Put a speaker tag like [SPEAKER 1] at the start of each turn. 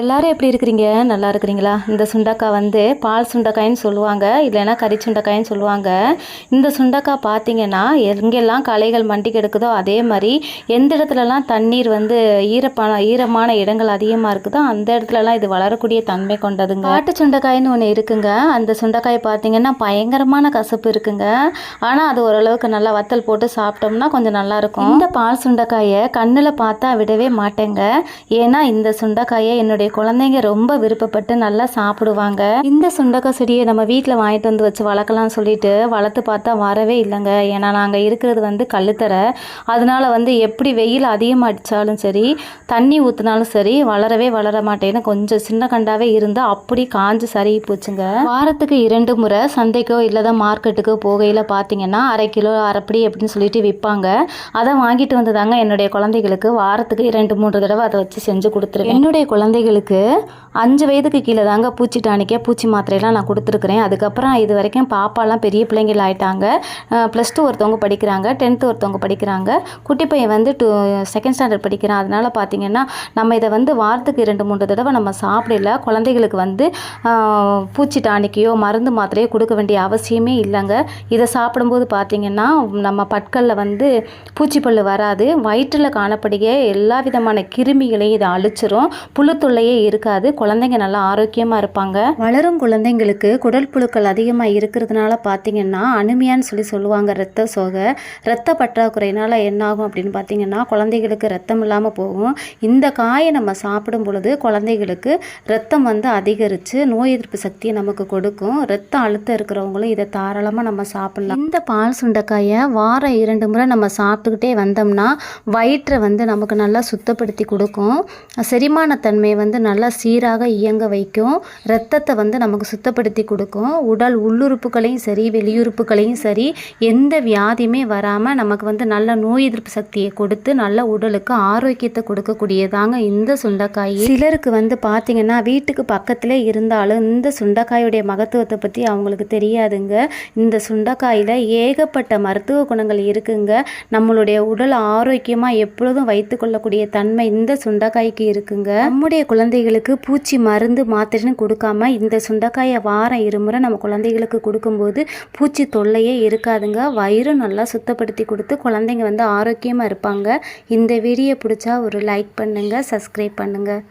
[SPEAKER 1] எல்லாரும் எப்படி இருக்கிறீங்க? நல்லா இருக்கிறீங்களா? இந்த சுண்டக்காய் வந்து பால் சுண்டக்காய்ன்னு சொல்லுவாங்க. இல்லைன்னா கறி சுண்டக்காய்ன்னு சொல்லுவாங்க. இந்த சுண்டக்காய் பார்த்தீங்கன்னா எங்கெல்லாம் களைகள் மண்டி கிடக்குதோ அதே மாதிரி எந்த இடத்துலலாம் தண்ணீர் வந்து ஈரப்பான ஈரமான இடங்கள் அதிகமாக இருக்குதோ அந்த இடத்துலலாம் இது வளரக்கூடிய தன்மை கொண்டதுங்க. காட்டு சுண்டைக்காய்ன்னு ஒன்று இருக்குங்க. அந்த சுண்டைக்காய் பார்த்தீங்கன்னா பயங்கரமான கசப்பு இருக்குங்க. ஆனால் அது ஓரளவுக்கு நல்லா வத்தல் போட்டு சாப்பிட்டோம்னா கொஞ்சம் நல்லா இருக்கும். இந்த பால் சுண்டைக்காயை கண்ணில் பார்த்தா விடவே மாட்டேங்க. ஏன்னா இந்த சுண்டைக்காயை என்னுடைய குழந்தைங்க ரொம்ப விருப்பப்பட்டு நல்லா சாப்பிடுவாங்க. இந்த சுண்டக்காய் செடியை நம்ம வீட்டில் வாங்கிட்டு வந்து வச்சு வளர்க்கலாம்னு சொல்லிட்டு வளர்த்து பார்த்தா வரவே இல்லைங்க. ஏன்னா நாங்கள் இருக்கிறது வந்து கல்லுத்தரை. அதனால வந்து எப்படி வெயில் அதிகமாக அடித்தாலும் சரி தண்ணி ஊற்றினாலும் சரி வளரவே வளர மாட்டேன்னு கொஞ்சம் சின்ன கண்டாவே இருந்தால் அப்படி காஞ்சு சருகி போச்சுங்க. வாரத்துக்கு இரண்டு முறை சந்தைக்கோ இல்லை தான் மார்க்கெட்டுக்கோ போகையில் பார்த்தீங்கன்னா அரை கிலோ அரைப்படி அப்படின்னு சொல்லிட்டு விற்பாங்க. அதை வாங்கிட்டு வந்து தாங்க என்னுடைய குழந்தைகளுக்கு வாரத்துக்கு இரண்டு மூன்று தடவை அதை வச்சு செஞ்சு கொடுத்துருவேன். என்னுடைய குழந்தைங்களுக்கு அஞ்சு வயதுக்கு கீழே தாங்க பூச்சி டானிக்கே பூச்சி மாத்திரையெல்லாம் நான் கொடுத்துருக்குறேன். அதுக்கப்புறம் இது வரைக்கும் பாப்பாலாம் பெரிய பிள்ளைங்கள் ஆயிட்டாங்க. ப்ளஸ் டூ ஒருத்தவங்க படிக்கிறாங்க டென்த்து ஒருத்தவங்க படிக்கிறாங்க. குட்டி பையன் வந்து டூ செகண்ட் ஸ்டாண்டர்ட் படிக்கிறான். அதனால் பார்த்தீங்கன்னா நம்ம இதை வந்து வாரத்துக்கு இரண்டு மூன்று தடவை நம்ம சாப்பிடல. குழந்தைகளுக்கு வந்து பூச்சி டானிக்கையோ மருந்து மாத்திரையோ கொடுக்க வேண்டிய அவசியமே இல்லைங்க. இதை சாப்பிடும்போது பார்த்தீங்கன்னா நம்ம பற்களில் வந்து பூச்சிப்பல்லு வராது. வயிற்றில் காணப்படுகிற எல்லா விதமான கிருமிகளையும் இதை அழிச்சிரும். புழுத்தொல்லையே இருக்காது. குழந்தைங்க நல்லா ஆரோக்கியமாக இருப்பாங்க. வளரும் குழந்தைங்களுக்கு குடல் புழுக்கள் அதிகமாக இருக்கிறதுனால பார்த்தீங்கன்னா அனுமியான்னு சொல்லி சொல்லுவாங்க ரத்த சோகை. ரத்த பற்றாக்குறையினால் என்ன ஆகும் அப்படின்னு பார்த்தீங்கன்னா குழந்தைகளுக்கு ரத்தம் இல்லாமல் போகும். இந்த காயை நம்ம சாப்பிடும் பொழுது குழந்தைகளுக்கு ரத்தம் வந்து அதிகரித்து நோய் எதிர்ப்பு சக்தியை நமக்கு கொடுக்கும். ரத்த அழுத்தம் இருக்கிறவங்களும் இதை தாராளமாக நம்ம சாப்பிடலாம். இந்த பால் சுண்டைக்காயை வாரம் இரண்டு முறை நம்ம சாப்பிட்டுக்கிட்டே வந்தோம்னா வயிற்றை வந்து நமக்கு நல்லா சுத்தப்படுத்தி கொடுக்கும். செரிமானத்தன்மை வந்து நல்லா சீராக இயங்க வைக்கும். ரத்தத்தை வந்து நமக்கு சுத்தப்படுத்தி கொடுக்கும். உடல் உள்ளுறுப்புகளையும் சரி வெளியுறுப்புகளையும் சரி எந்த வியாதியுமே வராமல் நமக்கு வந்து நல்ல நோய் எதிர்ப்பு சக்தியை கொடுத்து நல்ல உடலுக்கு ஆரோக்கியத்தை கொடுக்கக்கூடியதாங்க இந்த சுண்டைக்காய். சிலருக்கு வந்து பார்த்தீங்கன்னா வீட்டுக்கு பக்கத்தில் இருந்தாலும் இந்த சுண்டைக்காயுடைய மகத்துவத்தை பற்றி அவங்களுக்கு தெரியாதுங்க. இந்த சுண்டைக்காயில் ஏகப்பட்ட மருத்துவ குணங்கள் இருக்குங்க. நம்மளுடைய உடல் ஆரோக்கியமாக எப்பொழுதும் வைத்துக்கொள்ளக்கூடிய தன்மை இந்த சுண்டைக்காய்க்கு இருக்குங்க. நம்முடைய குழந்தைகளுக்கு பூச்சி மருந்து மாத்திரைன்னு கொடுக்காம இந்த சுண்டைக்காயை வாரம் இருமுறை நம்ம குழந்தைகளுக்கு கொடுக்கும்போது பூச்சி தொல்லையே இருக்காதுங்க. வயிறு நல்லா சுத்தப்படுத்தி கொடுத்து குழந்தைங்க வந்து ஆரோக்கியமாக இருப்பாங்க. இந்த வீடியோ பிடிச்சா ஒரு லைக் பண்ணுங்கள் சப்ஸ்கிரைப் பண்ணுங்கள்